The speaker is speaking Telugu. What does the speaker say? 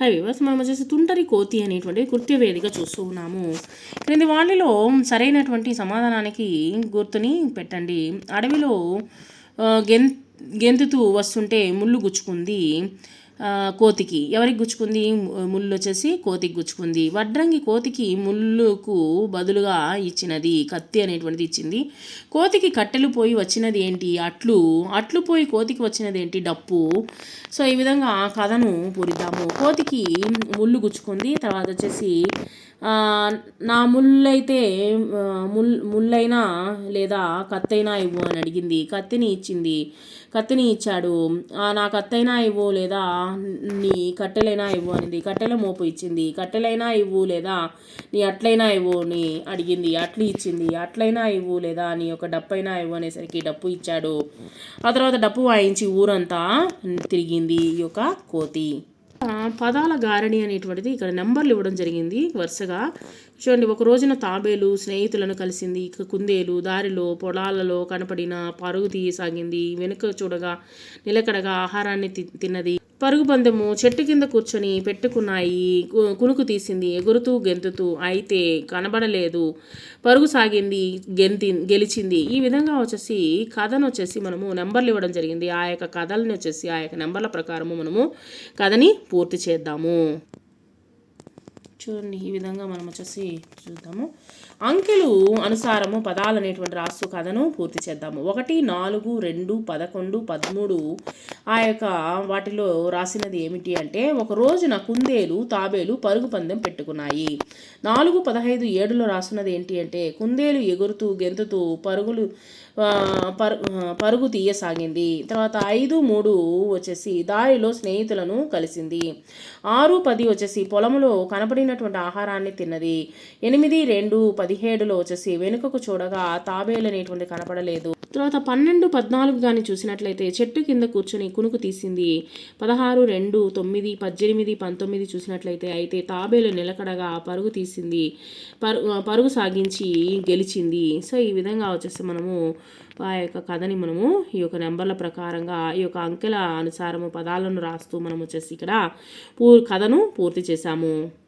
హై వివర్స్ మనం వచ్చేసి తుంటరి కోతి అనేటువంటి కృత్య వేదిక చూస్తూ ఉన్నాము. క్రింది వాళ్ళలో సరైనటువంటి సమాధానానికి గుర్తుని పెట్టండి. అడవిలో గెంత్ గెం గెంతుతూ వస్తుంటే ముళ్ళు గుచ్చుకుంది. కోతికి. ఎవరికి గుచ్చుకుంది? ముళ్ళు వచ్చేసి కోతికి గుచ్చుకుంది. వడ్రంగి కోతికి ముళ్ళుకు బదులుగా ఇచ్చినది కత్తి అనేటువంటిది ఇచ్చింది. కోతికి కట్టెలు పోయి వచ్చినది ఏంటి? అట్లు. అట్లు పోయి కోతికి వచ్చినది ఏంటి? డప్పు. సో ఈ విధంగా కథను పూరిద్దాము. కోతికి ముళ్ళు గుచ్చుకుంది. తర్వాత వచ్చేసి నా ముళ్ళైతే ముల్ ముళ్ళైనా లేదా కత్తైనా ఇవ్వు అని అడిగింది. కత్తిని ఇచ్చింది. కత్తిని ఇచ్చాడు. నా కత్తైనా ఇవ్వు లేదా నీ కట్టెలైనా ఇవ్వు అనింది. కట్టెల మోపు ఇచ్చింది. కట్టెలైనా ఇవ్వు లేదా నీ అట్లైనా ఇవ్వు అని అడిగింది. అట్లు ఇచ్చింది. అట్లైనా ఇవ్వు లేదా నీ ఒక డప్పైనా ఇవ్వు అనేసరికి డప్పు ఇచ్చాడు. ఆ తర్వాత డప్పు వాయించి ఊరంతా తిరిగింది ఈ యొక్క కోతి. పదాల గారణి అనేటువంటిది ఇక్కడ నెంబర్లు ఇవ్వడం జరిగింది వరుసగా. చూడండి ఒక రోజున తాబేలు స్నేహితులను కలిసింది. ఇక కుందేలు దారిలో పొలాలలో కనపడిన పరుగు తీయసాగింది. వెనుక చూడగా నిలకడగా ఆహారాన్ని తి- తిన్నది. పరుగు పందెము చెట్టు కింద కూర్చొని పెట్టుకున్నాయి కు- కునుకు తీసింది ఎగురుతూ గెంతుతూ అయితే కనబడలేదు. పరుగు సాగింది గెంతి గెలిచింది. ఈ విధంగా వచ్చేసి కథను వచ్చేసి మనము నెంబర్లు ఇవ్వడం జరిగింది. ఆ యొక్క కథల్ని వచ్చేసి ఆ యొక్క నెంబర్ల ప్రకారము మనము కథని పూర్తి చేద్దాము. చూడండి ఈ విధంగా మనం వచ్చేసి చూద్దాము. అంకెలు అనుసారము పదాలు అనేటువంటి రాస్తూ కథను పూర్తి చేద్దాము. ఒకటి నాలుగు రెండు పదకొండు పదమూడు ఆ యొక్క వాటిలో రాసినది ఏమిటి అంటే ఒక రోజున కుందేలు తాబేలు పరుగు పందెం పెట్టుకున్నాయి. నాలుగు పదహైదు ఏడులో రాసినది ఏంటి అంటే కుందేలు ఎగురుతూ గెంతుతూ పరుగులు పరుగు తీయసాగింది. తర్వాత ఐదు మూడు వచ్చేసి దారిలో స్నేహితులను కలిసింది. ఆరు పది వచ్చేసి పొలంలో కనపడినటువంటి ఆహారాన్ని తిన్నది. ఎనిమిది రెండు పదిహేడులో వచ్చేసి వెనుకకు చూడగా తాబేలు అనేటువంటి కనపడలేదు. తర్వాత పన్నెండు పద్నాలుగు కానీ చూసినట్లయితే చెట్టు కింద కూర్చొని కునుకు తీసింది. పదహారు రెండు తొమ్మిది పద్దెనిమిది పంతొమ్మిది చూసినట్లయితే అయితే తాబేలు నిలకడగా పరుగు తీసింది. పరుగు పరుగు సాగించి గెలిచింది. సో ఈ విధంగా వచ్చేసి మనము ఆ యొక్క కథని మనము ఈ యొక్క నెంబర్ల ప్రకారంగా ఈ యొక్క అంకెల అనుసారము పదాలను రాస్తూ మనం వచ్చేసి ఇక్కడ పూ కథను పూర్తి చేశాము.